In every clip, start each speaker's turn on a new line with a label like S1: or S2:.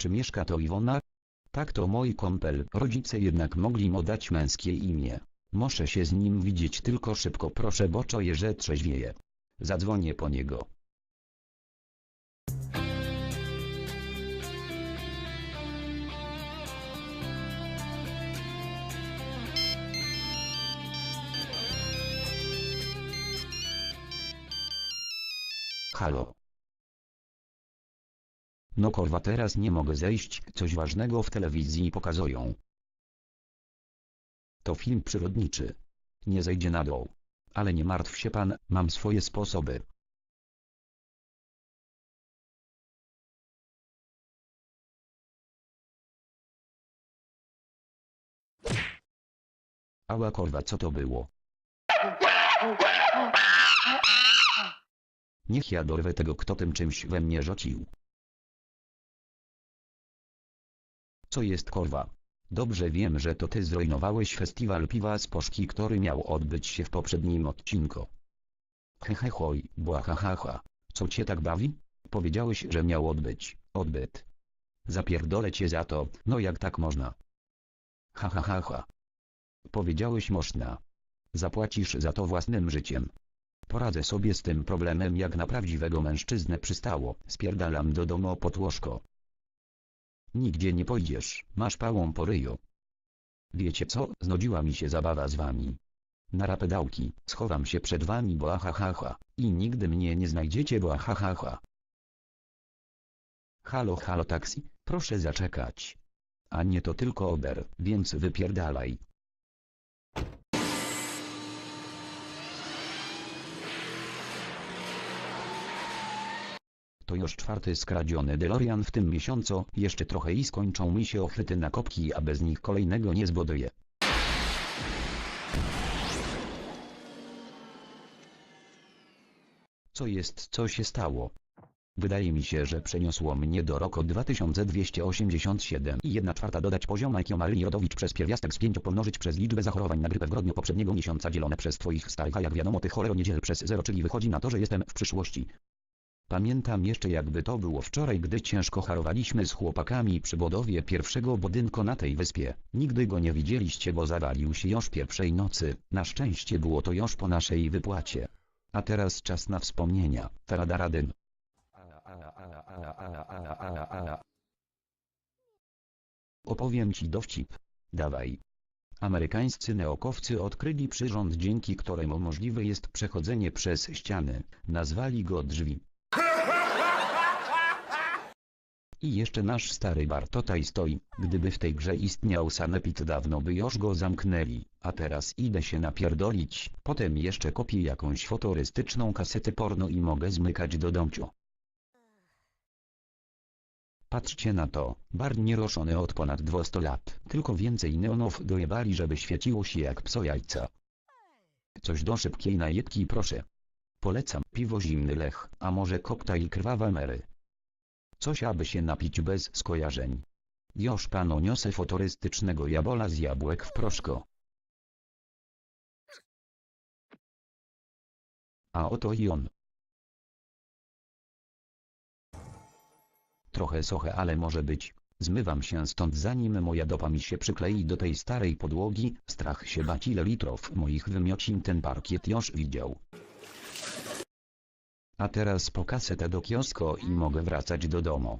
S1: Czy mieszka to Iwona? Tak to mój kąpel. Rodzice jednak mogli mu dać męskie imię. Muszę się z nim widzieć tylko szybko proszę bo czuję, że trzeźwieje. Zadzwonię po niego. Halo. No korwa teraz nie mogę zejść, coś ważnego w telewizji pokazują. To film przyrodniczy. Nie zejdzie na dół. Ale nie martw się pan, mam swoje sposoby. Ała korwa co to było? Niech ja dorwę tego kto tym czymś we mnie rzucił. Co jest korwa? Dobrze wiem, że to ty zrujnowałeś festiwal piwa z poszki, który miał odbyć się w poprzednim odcinku. Hehe hoj, błahahaha. Co cię tak bawi? Powiedziałeś, że miał odbyć, odbyt. Zapierdolę cię za to, no jak tak można? Ha ha ha ha. Powiedziałeś można. Zapłacisz za to własnym życiem. Poradzę sobie z tym problemem jak na prawdziwego mężczyznę przystało. Spierdalam do domu pod łożko. Nigdzie nie pójdziesz, masz pałą po ryju. Wiecie co, znudziła mi się zabawa z wami. Na rapedałki, schowam się przed wami bo ahahaha, i nigdy mnie nie znajdziecie bo ahahaha. Halo halo taksi, proszę zaczekać. A nie to tylko Uber, więc wypierdalaj. Już czwarty skradziony DeLorean w tym miesiącu, jeszcze trochę i skończą mi się ochwyty na kopki, a bez nich kolejnego nie zbuduję. Co jest, co się stało? Wydaje mi się, że przeniosło mnie do roku 2287 i 1 czwarta dodać poziom IQ Maryli Rodowicz przez pierwiastek z 5 pomnożyć przez liczbę zachorowań na grypę w grudniu poprzedniego miesiąca dzielone przez twoich starych, a jak wiadomo tych cholero niedziel przez 0 czyli wychodzi na to, że jestem w przyszłości. Pamiętam jeszcze jakby to było wczoraj, gdy ciężko harowaliśmy z chłopakami przy budowie pierwszego budynku na tej wyspie. Nigdy go nie widzieliście, bo zawalił się już pierwszej nocy. Na szczęście było to już po naszej wypłacie. A teraz czas na wspomnienia. Taradaradyn. Opowiem ci dowcip. Dawaj. Amerykańscy naukowcy odkryli przyrząd dzięki któremu możliwe jest przechodzenie przez ściany. Nazwali go drzwi. I jeszcze nasz stary bar tutaj stoi. Gdyby w tej grze istniał sanepid dawno by już go zamknęli, a teraz idę się napierdolić. Potem jeszcze kopię jakąś fotorystyczną kasetę porno i mogę zmykać do domciu. Patrzcie na to, bar nieroszony od ponad 200 lat, tylko więcej neonów dojebali żeby świeciło się jak pso jajca. Coś do szybkiej najedki proszę. Polecam piwo zimny lech, a może koktajl krwawa Mary. Coś aby się napić bez skojarzeń. Już panu niosę fotorystycznego jabola z jabłek w proszko. A oto i on. Trochę soche ale może być. Zmywam się stąd zanim moja dopa mi się przyklei do tej starej podłogi, strach się bać ile litrów moich wymiocin ten parkiet już widział. A teraz po kasetę do kiosko i mogę wracać do domu.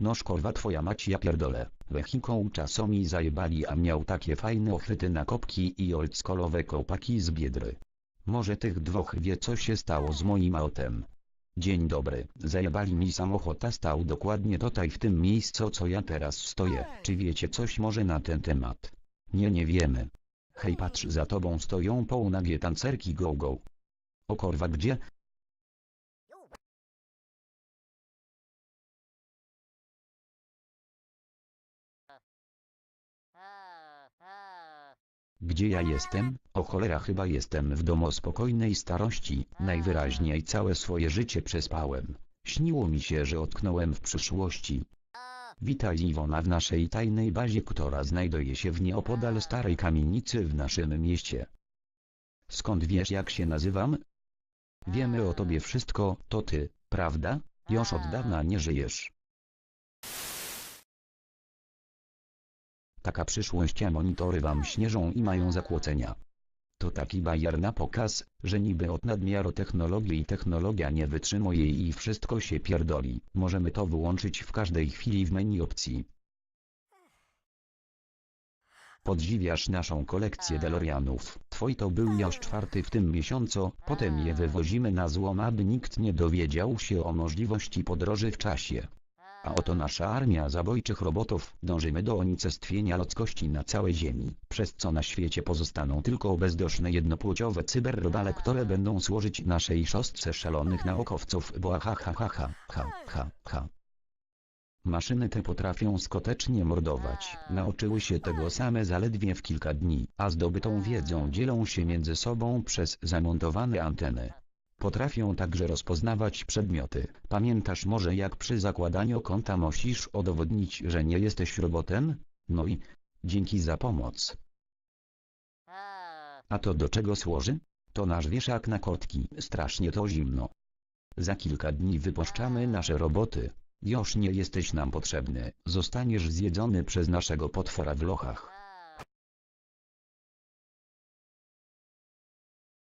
S1: No szkorwa twoja mać ja pierdolę, wehikoł czasomi zajebali a miał takie fajne ochwyty na kopki i oldschoolowe kołpaki z biedry. Może tych dwóch wie co się stało z moim autem. Dzień dobry, zajebali mi samochód a stał dokładnie tutaj w tym miejscu co ja teraz stoję. Czy wiecie coś może na ten temat? Nie nie wiemy. Hej patrz za tobą stoją półnagie tancerki go go. O korwa gdzie? Gdzie ja jestem? O cholera chyba jestem w domu spokojnej starości, najwyraźniej całe swoje życie przespałem. Śniło mi się, że otknąłem w przyszłości. Witaj Iwona w naszej tajnej bazie, która znajduje się w nieopodal starej kamienicy w naszym mieście. Skąd wiesz jak się nazywam? Wiemy o tobie wszystko, to ty, prawda? Już od dawna nie żyjesz. Taka przyszłość, a monitory wam śnieżą i mają zakłócenia. To taki bajer na pokaz, że niby od nadmiaru technologii i technologia nie wytrzymuje i wszystko się pierdoli. Możemy to wyłączyć w każdej chwili w menu opcji. Podziwiasz naszą kolekcję DeLoreanów. Twój to był już czwarty w tym miesiącu, potem je wywozimy na złom, aby nikt nie dowiedział się o możliwości podróży w czasie. A oto nasza armia zabójczych robotów, dążymy do unicestwienia ludzkości na całej Ziemi, przez co na świecie pozostaną tylko bezdoszne jednopłciowe cyberrobale, które będą służyć naszej szostce szalonych naukowców, bo ha ha ha ha ha ha ha. Maszyny te potrafią skutecznie mordować, nauczyły się tego same zaledwie w kilka dni, a zdobytą wiedzą dzielą się między sobą przez zamontowane anteny. Potrafią także rozpoznawać przedmioty. Pamiętasz może jak przy zakładaniu konta musisz udowodnić, że nie jesteś robotem? No i dzięki za pomoc. A to do czego służy? To nasz wieszak na kotki. Strasznie to zimno. Za kilka dni wypuszczamy nasze roboty. Już nie jesteś nam potrzebny. Zostaniesz zjedzony przez naszego potwora w lochach.